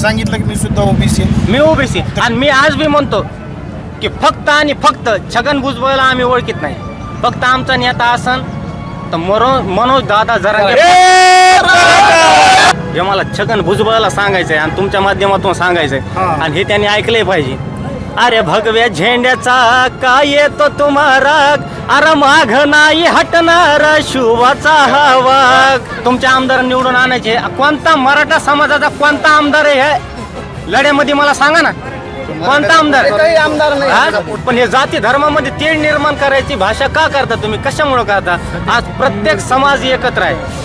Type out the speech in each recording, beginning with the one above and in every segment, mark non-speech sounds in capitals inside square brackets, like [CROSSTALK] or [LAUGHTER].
सांगितलं की मी सुद्धा ओबीसी मी ओबीसी आणि मी आज बी म्हणतो की फक्त आणि फक्त छगन भुजबळला आम्ही ओळखीत नाही. फक्त आमचा नेता असन तर मरो मनोज दादा जरा हे मला छगन भुजबळला सांगायचंय आणि तुमच्या माध्यमातून सांगायचंय. आणि हे त्यांनी ऐकलंय पाहिजे. अरे भगव्या झेंड्याचा काय येतो तुम्हाला अरे माघ नाही हटणार शिवाचा हवा तुमच्या आमदार निवडून आणायचे. कोणता मराठा समाजाचा कोणता आमदार आहे लढ्यामध्ये मला सांगा ना. कोणता आमदार? काही आमदार नाही? पण हे जाती धर्मामध्ये तेढ निर्माण करायची भाषा का करता तुम्ही? कशामुळे करता? आज प्रत्येक समाज एकत्र आहे.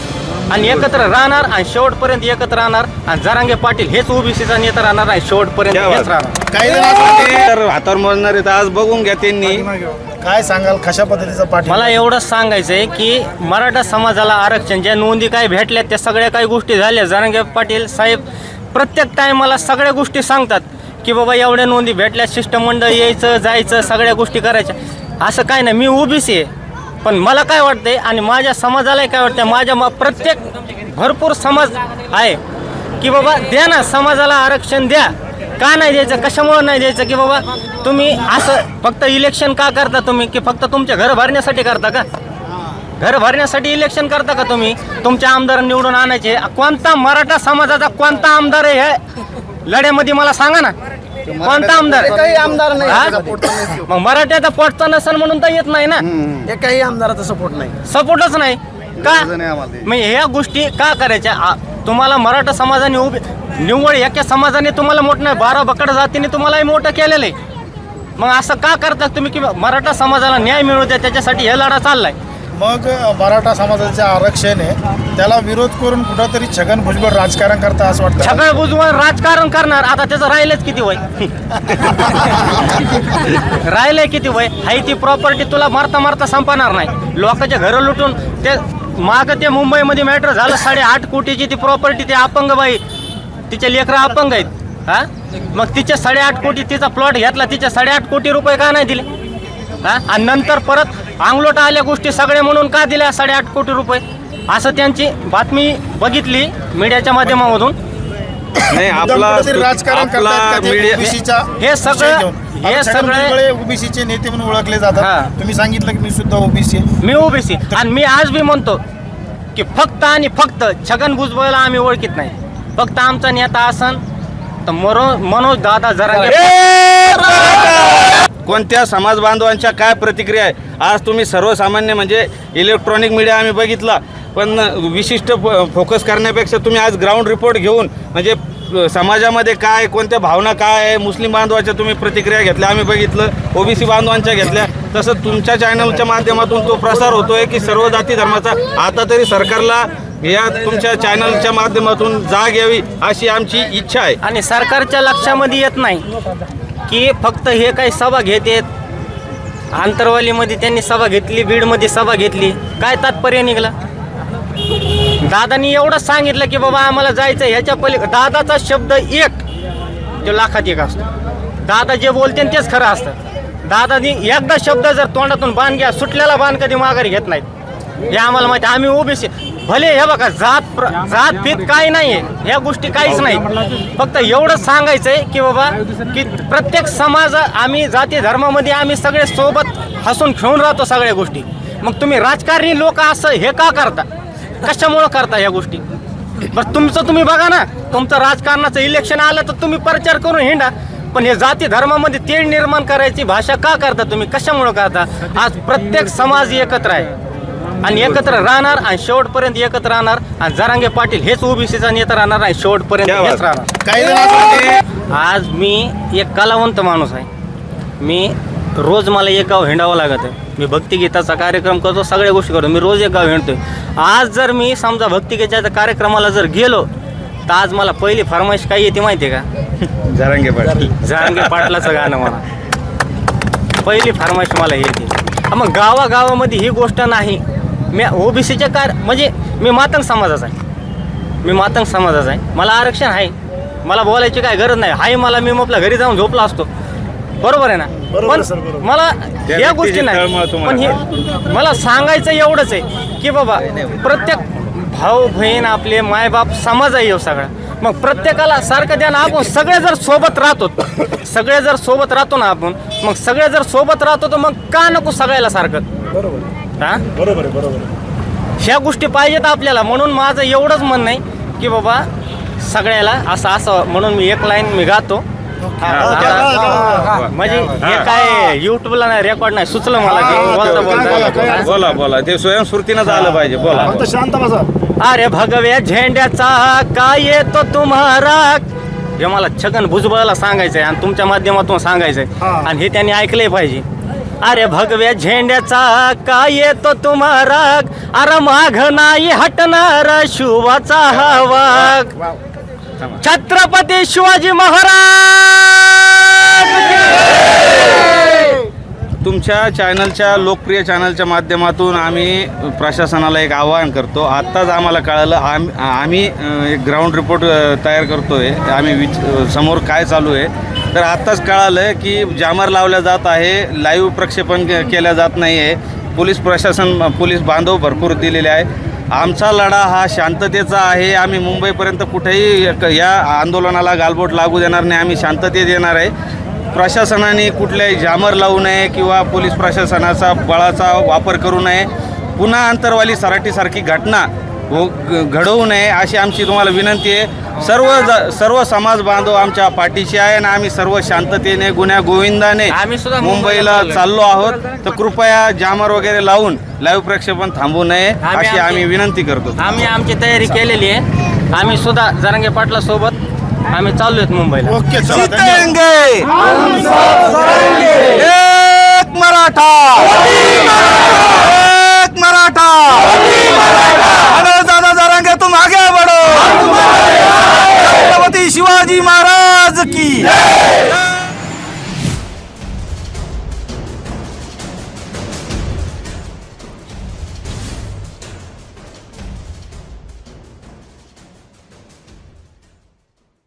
आणि एकत्र राहणार आणि शेवटपर्यंत एकत्र राहणार. आणि जरांगे पाटील हेच ओबीसीचा नेता राहणार आणि शेवटपर्यंत क्या हेच बात. राहणार. काही जण असं म्हणते, तर हातावर मोजणार आहेत आज बघून घ्या त्यांनी. काय सांगाल कशा पद्धतीचा पाठी मला एवढंच सांगायचंय की मराठा समाजाला आरक्षण ज्या नोंदी काय भेटल्या त्या सगळ्या काही गोष्टी झाल्या. जरांगे पाटील साहेब प्रत्येक टायमाला सगळ्या गोष्टी सांगतात की बाबा एवढ्या नोंदी भेटल्या शिष्टमंडळ यायचं जायचं सगळ्या गोष्टी करायच्या. असं काय नाही. मी उभीच आहे. पण मला काय वाटते आणि माझ्या समाजालाही काय वाटतंय माझ्या म- प्रत्येक भरपूर समाज आहे की बाबा द्या ना समाजाला आरक्षण द्या. का नाही द्यायचं कशामुळं नाही द्यायचं की बाबा तुम्ही असं फक्त इलेक्शन का करता तुम्ही? की फक्त तुमच्या घर भरण्यासाठी करता का? घर भरण्यासाठी इलेक्शन करता का तुम्ही? तुमच्या आमदार निवडून आणायचे. कोणता मराठा समाजाचा कोणता आमदार आहे हे लढ्यामध्ये मला सांगा ना. कोणता आमदार? काही आमदार? नाही. मग मराठ्याचा पोटचा नसन म्हणून तर येत नाही ना? एकाही आमदाराचा सपोर्ट नाही. सपोर्टच नाही. का? मग ह्या गोष्टी का करायच्या? आ- तुम्हाला मराठा समाजाने उभी निव्वळ एका समाजाने तुम्हाला मोठं नाही बारा बकड जातीने तुम्हालाही मोठं केलेलं आहे. मग असं का करता तुम्ही की मराठा समाजाला न्याय मिळू द्या? त्याच्यासाठी हे लढा चाललाय. मग मराठा समाजाचे आरक्षण आहे. त्याला विरोध करून कुठंतरी छगन भुजबळ राजकारण करता असं वाटतं? छगन भुजबळ राजकारण करणार? आता त्याचं राहिलंच किती वय? [LAUGHS] राहिलंय किती वय? हाय ती प्रॉपर्टी तुला मारता मारता संपणार नाही. लोकांच्या घरं लुटून ते माग ते मुंबईमध्ये मॅटर झालं साडेआठ कोटीची ती प्रॉपर्टी ते अपंग बाई तिचे लेकरं अपंग आहेत. हा? मग तिच्या साडेआठ कोटी तिचा प्लॉट घेतला तिच्या साडेआठ कोटी रुपये का नाही दिले? हा? आणि नंतर परत अंगलोट आल्या गोष्टी सगळ्या म्हणून का दिल्या? साडेआठ कोटी रुपये. असं त्यांची बातमी बघितली मीडियाच्या माध्यमामधून. नाही आपला कुठंतरी राजकारण आपला करतात का ते मीडिया ओबीसीचा हे सगळं- हे सगळं- ओबीसीचे नेते म्हणून ओळखले हा. जातात तुम्ही सांगितलं की मी सुद्धा ओबीसी मी ओबीसी. आणि मी आज बी म्हणतो की फक्त आणि फक्त छगन भुजबळला आम्ही ओळखीत नाही. फक्त आमचा नेता असन तर मनोज दादा जरा कोणत्या समाज बांधवांच्या काय प्रतिक्रिया आहे? आज तुम्ही सर्वसामान्य म्हणजे इलेक्ट्रॉनिक मीडिया आम्ही बघितला पण विशिष्ट फोकस करण्यापेक्षा तुम्ही आज ग्राउंड रिपोर्ट घेऊन म्हणजे समाजामध्ये काय कोणत्या भावना काय आहे मुस्लिम बांधवाच्या तुम्ही प्रतिक्रिया घेतल्या आम्ही बघितलं ओबीसी बांधवांच्या घेतल्या तसं तुमच्या चॅनलच्या माध्यमातून तो प्रसार होतोय की सर्व जाती धर्माचा आता तरी सरकारला या तुमच्या चॅनलच्या माध्यमातून जाग यावी अशी आमची इच्छा आहे. आणि सरकारच्या लक्षामध्ये येत नाही की फक्त हे काही सभा घेतेत. आंतरवालीमध्ये त्यांनी सभा घेतली बीडमध्ये सभा घेतली. काय तात्पर्य निघाला? दादानी एवढंच सांगितलं की बाबा आम्हाला जायचं ह्याच्या पली दादाचा शब्द एक जो लाखात एक असतो. दादा जे बोलते तेच खरं असतं. दादानी एकदा शब्द जर तोंडातून बाण घ्या सुटलेला बाण कधी माघारी घेत नाहीत. हे आम्हाला माहिती आहे. आम्ही ओबीसी भले हे बघा जात प्र- जात भीत काही नाहीये. ह्या गोष्टी काहीच नाही. फक्त एवढंच सांगायचंय की बाबा की प्रत्येक समाज आम्ही जाती धर्मामध्ये आम्ही सगळे सोबत हसून खेळून राहतो सगळ्या गोष्टी. मग तुम्ही राजकारणी लोक असं हे का करता? कशामुळं करता ह्या गोष्टी? बरं तुमचं तुम्ही बघा ना तुमचं राजकारणाचं इलेक्शन आलं तर तुम्ही प्रचार करून हिंडा. पण हे जाती धर्मामध्ये तेढ निर्माण करायची भाषा का करता तुम्ही? कशामुळं करता? आज प्रत्येक समाज एकत्र आहे. आणि एकत्र राहणार आणि शेवटपर्यंत एकत्र राहणार. आणि जरांगे पाटील हेच ओबीसीचा नेता राहणार आणि शेवटपर्यंत हेच. राहणार. काही जण असं म्हणते, आज मी एक कलावंत माणूस आहे. मी रोज मला एक गाव हिंडावं लागत. आहे मी भक्तिगीताचा कार्यक्रम करतो सगळ्या गोष्टी करतो. मी रोज एक गाव हिंडतोय. आज जर मी समजा भक्तिगीताच्या कार्यक्रमाला जर गेलो तर आज मला पहिली फरमाईश काय येते माहिती आहे का? जरांगे पाटील. जरांगे पाटलाचं गाणं मला पहिली फरमाईश मला येते. हा, मग गावागावामध्ये ही गोष्ट नाही. मी ओबीसीच्या कार म्हणजे मी मातंग समाजाचा आहे. मी मातंग समाजाचा आहे. मला आरक्षण आहे. मला बोलायची काय गरज नाही. हाय मला मी आपल्या घरी जाऊन झोपला असतो. बरोबर आहे ना? बरोबर पण बरोबर. मला या गोष्टी नाही. पण हे मला सांगायचं एवढंच आहे की बाबा प्रत्येक भाऊ बहीण आपले मायबाप समाज आहे ह्यो सगळा. मग प्रत्येकाला सारखं द्या ना आपण. सगळे जर सोबत राहतो सगळे जर सोबत राहतो ना आपण मग सगळे जर सोबत राहतो तर मग का नको सगळ्याला सारखं? हा? बरोबर आहे बरोबर आहे. ह्या गोष्टी पाहिजेत आपल्याला. म्हणून माझं एवढंच म्हणणं आहे की बाबा सगळ्याला असं असं म्हणून मी एक लाईन मी गातो. म्हणजे हे काय युट्यूबला नाही रेकॉर्ड नाही सुचलं मला ते बोलता बोलता. बोला बोला. ते स्वयंस्फूर्तीनं झालं पाहिजे. बोला फक्त शांत बसा. अरे भगव्या झेंड्याचा काय येतो तुम्हारा हे मला छगन भुजबळाला सांगायचंय आणि तुमच्या माध्यमातून सांगायचंय. हा. आणि हे त्यांनी ऐकलंय पाहिजे. अरे भगव्या झेंड्याचा काय येतो तुम्हारा? अरे माघ नाही हटणार शिवाचा हवा छत्रपती शिवाजी महाराज तुमच्या चॅनलच्या लोकप्रिय चॅनलच्या माध्यमातून आम्ही प्रशासनाला एक आवाहन करतो. आत्ताच आम्हाला कळालं आम आम्ही एक ग्राउंड रिपोर्ट तयार करतो आहे आम्ही विच समोर काय चालू आहे तर आत्ताच कळालं की जामर लावल्या जात आहे लाईव्ह प्रक्षेपण केल्या जात नाही आहे पोलीस प्रशासन पोलीस बांधव भरपूर दिलेले आहे. आमचा लढा हा शांततेचा आहे. आम्ही मुंबईपर्यंत कुठेही क- या आंदोलनाला गालबोट लागू देणार नाही. आम्ही शांततेत येणार आहे. प्रशासनाने कुठल्याही जामर लावू नये किंवा पोलीस प्रशासनाचा बळाचा वापर करू नये. पुन्हा अंतरवाली सराटीसारखी घटना हो ग- घडवू नये अशी आमची तुम्हाला विनंती आहे. सर्व ज- सर्व समाज बांधव आमच्या पाठीशी आहे आणि आम्ही सर्व शांततेने गुन्ह्या गोविंदाने आम्ही सुद्धा मुंबईला मुंबईला. चाललो आहोत. तर कृपया जामर वगैरे लावून लाईव्ह प्रक्षेपण थांबू नये अशी आमची- आम्ही विनंती करतो आम्ही आमची तयारी केलेली आहे. आम्ही सुद्धा जरांगे पाटला सोबत आम्ही चाललोय मुंबईला. ओके चला धन्यवाद. जीतेंगे एक मराठा! एक मराठा अरे दादा जरांगे तुम आगे बढ़ो छत्रपति शिवाजी महाराज की